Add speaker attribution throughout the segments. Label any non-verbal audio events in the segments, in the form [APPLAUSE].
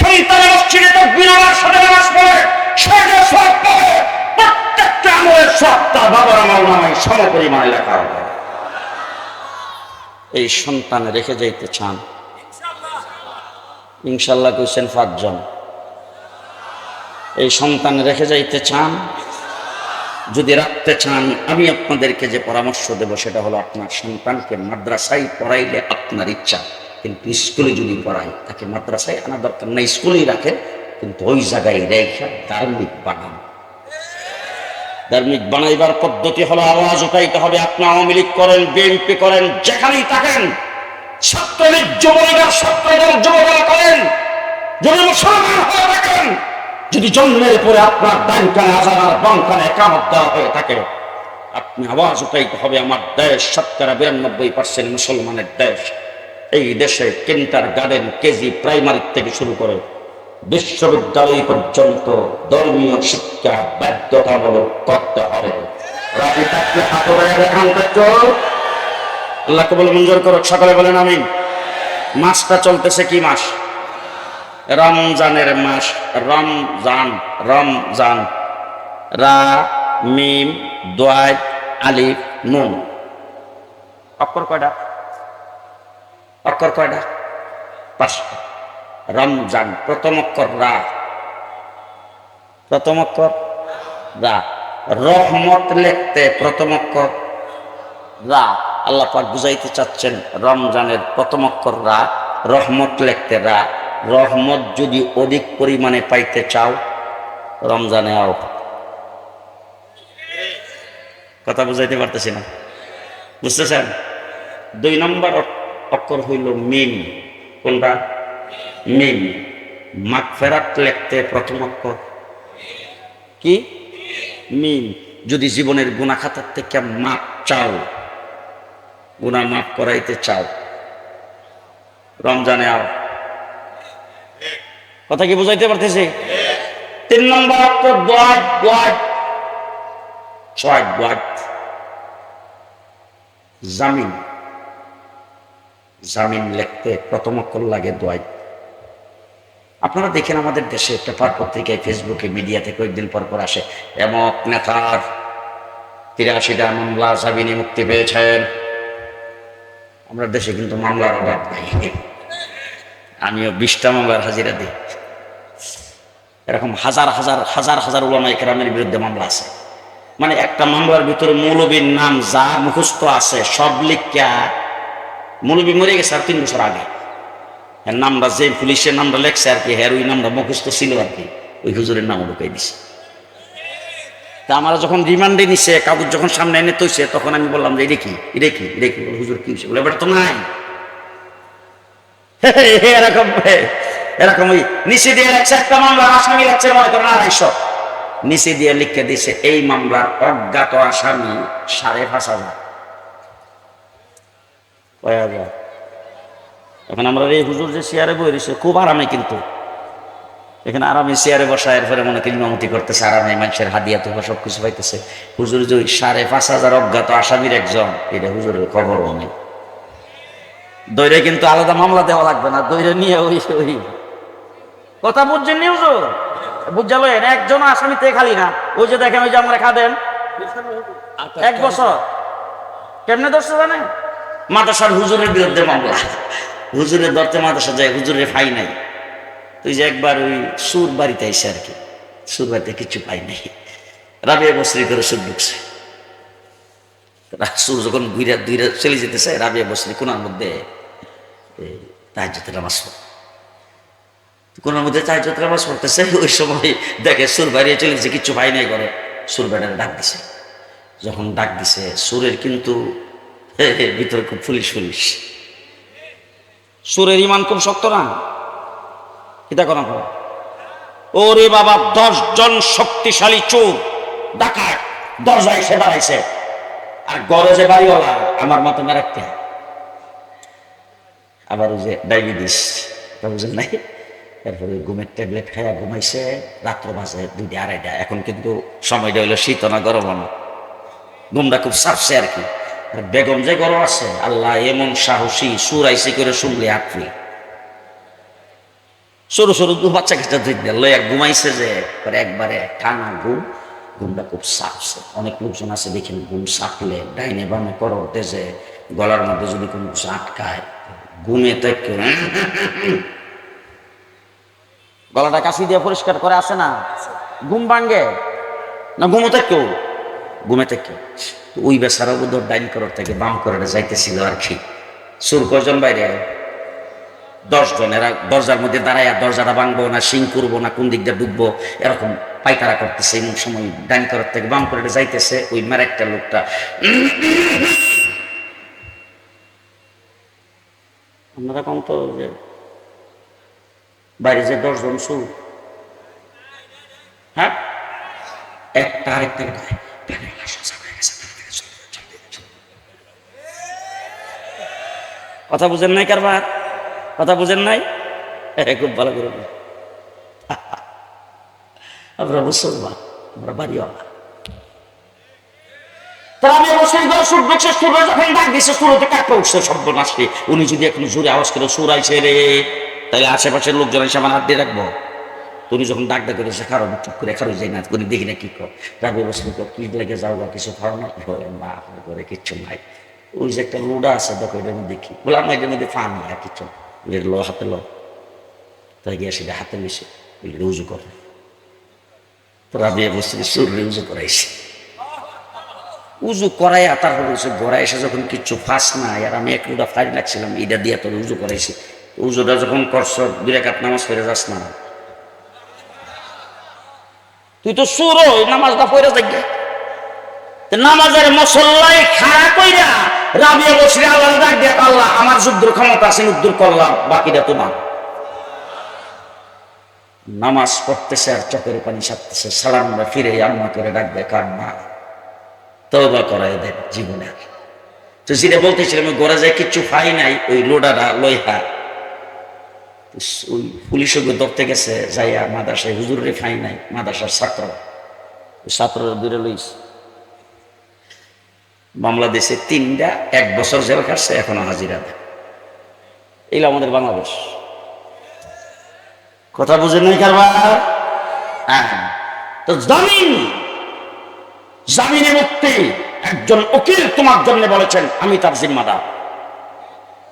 Speaker 1: সন্তানের মসজিদে তাকবীর আমার নামাজ পড়ে সব প্রত্যেকটা আমলের সব তার বাবার আমল নামায় সম পরিমাণে লেখা হবে। এই সন্তান রেখে যাইতে চান? ইনশাল্লাহ কইছেন পাঁচজন। এই সন্তান রেখে যাইতে চান? যদি রাখতে চান, আমি আপনাদেরকে যে পরামর্শ দেব সেটা হলো আপনার সন্তানকে মাদ্রাসায় পড়াইলে আপনার ইচ্ছা। কিন্তু স্কুলে যদি পড়াই তাকে মাদ্রাসায় আনা দরকার না স্কুলেই রাখে কিন্তু ওই জায়গায় রেখে ধার্মিক বানান। ধার্মিক বানাইবার পদ্ধতি হলো আওয়াজ উঠাইতে হবে, আপনি আওয়ামী লীগ করেন, বিএনপি করেন, যেখানেই থাকেন, ছাত্রলীগ, যুবলীগের যুবদল করেন। যদি মুসলমান হয়ে থাকেন, যদি জন্মের পরে আপনার ডান কানে আজান আর বাম একামত দেওয়া হয়ে থাকে, আপনি আওয়াজ উঠাইতে হবে, আমার দেশ শতকরা বিরানব্বই পার্সেন্ট মুসলমানের দেশ। এই দেশে কিন্টার গার্ডেন কেজি প্রাইমারি থেকে শুরু করে বিশ্ববিদ্যালয় পর্যন্ত ধর্মীয় শিক্ষা বাধ্যতামূলক করতে হবে। রাজি থাকলে মঞ্জুর করো সকালে বলেন আমি মাসটা চলতেছে কি মাস? রমজানের মাস, রমজান রমজান। রা, মিম দোয়াই আলিফ, নুন। অক্ষর কয়টা? অক্ষর কয়টা পাঁচটা রমজান, প্রথম অক্ষর রা। প্রথম অক্ষর রা। রহমত লিখতে প্রথম অক্ষর রা। আল্লাহ পাক বুঝাইতে চাচ্ছেন, রমজানের প্রথম অক্ষর রা। রহমত লিখতে, রা। রহমত যদি অধিক পরিমাণে পাইতে চাও, রমজানে আও। কথা বুঝাইতে পারতেছি না। বুঝতেছেন? দুই নম্বর অক্ষর হইল মিম। কোনটা? মিম। মাগ ফেরাত লিখতে প্রথম অক্ষর। কি? মিম। যদি জীবনের গুণা খাতার থেকে মাপ চাও গুণা মাফ করাইতে চাও, রমজানে আও। কথা কি বুঝাইতে পারতেছি? তিন নম্বর অক্ষর দোয়াত দোয়াত ছয় দোয়াত জামিন। জামিন লিখতে প্রথম অক্ষর লাগে দোয়াত আপনারা দেখেন আমাদের দেশে পেপার পত্রিকায়, ফেসবুকে, মিডিয়াতে কয়েকদিন পর পর আসে, এমক নেতার তিরাশিটা মামলা, জামিনে মুক্তি পেয়েছেন। আমরা দেশে কিন্তু মামলার অভাব নাই। আমিও বিশটা মামলার হাজিরা দিই। এরকম হাজার হাজার হাজার হাজার ওলামা একরামের বিরুদ্ধে মামলা আছে। মানে একটা মামলার ভিতরে মৌলবীর নাম, যা মুখস্থ আছে, সব লিখিয়া মৌলবী মরে গেছে আর তিন বছর আগে। এর নামটা যে পুলিশের নামটা লেখছে আর কি হ্যার ওই নামটা মুখস্থ ছিল আর কি, ওই হুজুরের নামও ঢুকাই দিছে। তা আমরা যখন রিমান্ডে নিছে, কাগজ যখন সামনে এনে তৈছে, তখন আমি বললাম যে, এটা কি? এটা কি? এটা কি? হুজুর কি বলে এবার তো নাই। এরকম এরকম ওই নিচে দিয়ে লেখছে একটা মামলা, আসামি লেখছে, মনে করেন আড়াইশো। নিচে দিয়ে লিখে দিছে, এই মামলার অজ্ঞাত আসামি সাড়ে পাঁচ হাজার। কয় হাজার? এখন আমরা এই হুজুর যে চেয়ারে বই রয়েছে খুব আরামে কিন্তু। এখানে আরামে চেয়ারে বসা এরপরে মনে করি ইমামতি করতেছে আরামে মানুষের হাদিয়া তো সব কিছু পাইতেছে। হুজুর যে ওই সাড়ে পাঁচ হাজার অজ্ঞাত আসামির একজন এটা হুজুরের খবরও নেই দৈরে কিন্তু আলাদা মামলা দেওয়া লাগবে না দৈরে নিয়ে ওই ওই। কথা বুঝছেন নি হুজুর? বুঝালো একজন আসামিতে খালি না। ওই যে দেখেন ওই যে আমরা খাদেন। এক বছর। কেমনে ধরছে জানেন? মাদ্রাসার হুজুরের বিরুদ্ধে মামলা হুজুরের ধরতে মাদ্রাসা যায়, হুজুরের ফাই নাই। তুই যে একবার ওই সুর বাড়িতে আইসে আর কি, সুর বাড়িতে কিছু পাই নাই। রাবিয়া বসরি করে সুর ঢুকছে। সুর যখন ঘুরে দুইরা চলে যেতেছে, রাবিয়া বসরি কোনার মধ্যে তাহাজতে নামাজ কোনার মধ্যে তাহাজতে নামাজ পড়তেছে, ওই সময় দেখে সুর বাড়িয়ে চলে গেছে কিচ্ছু পাই নাই করে সুর বাড়ির ডাক দিছে। যখন ডাক দিছে, সুরের কিন্তু [LAUGHS] ভিতরে খুব ফুলিশ ফুলিশ। সুরের ইমান খুব শক্ত না? এটা করা ওরে বাবা, দশ জন শক্তিশালী চোর। ডাকাত। দরজায় এসে দাঁড়াইছে আর গরজে বাড়িওয়ালা, আমার মতো মেরাক্তে আবার ওই যে ডায়াবেটিস বুঝেন নাই? এরপরে ঘুমের ট্যাবলেট খাইয়া ঘুমাইছে, রাত্র বাজে দুইটা, আড়াইটা। এখন কিন্তু সময়টা হইল শীত না গরম না ঘুমটা খুব সারছে আর কি। বেগম যে গরম আছে, আল্লাহ এমন সাহসী, সুরাইসি করে শুনলে আটফি সরু সরু দু বাচ্চা কাচ্চা দুই দিল এক ঘুমাইছে যে একবারে টানা ঘুম। ঘুমটা খুব সাপছে অনেক লোকজন আছে, দেখেন ঘুম সাপলে ডাইনে বামে করো যে গলার মধ্যে যদি কোনো কিছু আটকায়, ঘুমে তো একটু গলাটা কাশি দিয়ে পরিষ্কার করে আসে না? ঘুম ভাঙ্গে না ঘুমোতে কেউ? ঘুমেতে কেউ তো ওই বেচারা বোধ ডাইন করার থেকে বাম করে যাইতেছিল আর কি। সুর কজন বাইরে? দশ জন এরা দরজার মধ্যে দাঁড়ায় দরজাটা ভাঙবো না সিং করব না, কোন দিক দিয়ে ডুববো, এরকম পাইকারা করতেছে। এমন সময় ডাইন করার থেকে বাম করে যাইতেছে ওই একটা লোকটা। আপনারা কম তো যে বাইরে যে দশজন সুর। হ্যাঁ? একটা আরেকটা কথা বুঝেন নাই কারবার? কথা বুঝেন নাই? খুব ভালো করে। [LAUGHS] আমরা মুসলমান, আমরা বাড়িওয়ালা। যখন ডাক উঠছে শব্দ উনি যদি এখন আওয়াজ সুর আইছে রে তাহলে লোকজন আমার হাত দিয়ে রাখব যখন ডাক ডাক কারও করে যাই না দেখি না কি কি লেগে যাও বা, কিছু না? করে কিচ্ছু নাই। ওই যে একটা লোডা আছে দেখো এটার মধ্যে দেখি বলে আমার এটার মধ্যে ফান কিছু না। বলে, লো হাতে লো। তাই গিয়ে সেটা হাতে মিশে বলে উজু করে। তো রাবিয়া বসে সুর উজু করাইছে। উজু করাইয়া তারপর বলছে ঘরে এসে যখন কিচ্ছু ফাঁস নাই আর আমি এক রুটা ফাইল লাগছিলাম এটা দিয়ে তোর উজু করাইছি। উজুটা যখন করছ দুই নামাজ ফেরে যাস না। তুই তো সুর নামাজটা পড়ে থাকবে নামাজের মশল্লায় খাড়া কইরা রাবিয়া বসরে আল্লাহ ডাক দিয়ে আল্লাহ, আমার যুদ্ধের ক্ষমতা আছে উদ্দুর করলাম বাকিটা তোমার নামাজ পড়তেছে আর চোখের পানি সারতেছে সালামরা ফিরে আম্মা করে ডাকবে কার মা তবা করাই দেন জীবনের তো যেটা বলতেছিলাম গোড়া যায় কিচ্ছু ফাই নাই, ওই লোডারা লইহা ওই পুলিশও ধরতে গেছে, যাইয়া মাদাসায় হুজুরে ফাই নাই মাদাসার ছাত্র। ছাত্ররা দূরে লইস বাংলাদেশে তিনটা, এক বছর জেল কাটছে এখনও হাজিরা দেয়। এইগুলো আমাদের বাংলাদেশ। কথা বুঝে নাই কারবার? হ্যাঁ। তো জামিন, জামিনে মুক্তি একজন উকিল তোমার জন্য বলেছেন, আমি তার জিম্মাদার।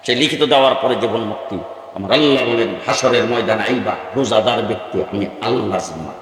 Speaker 1: সে লিখিত দেওয়ার পরে জীবন মুক্তি আমার আল্লাহ বলেন হাসরের ময়দান আইবা, রোজাদার ব্যক্তি, আমি আল্লাহ জিম্মাদার।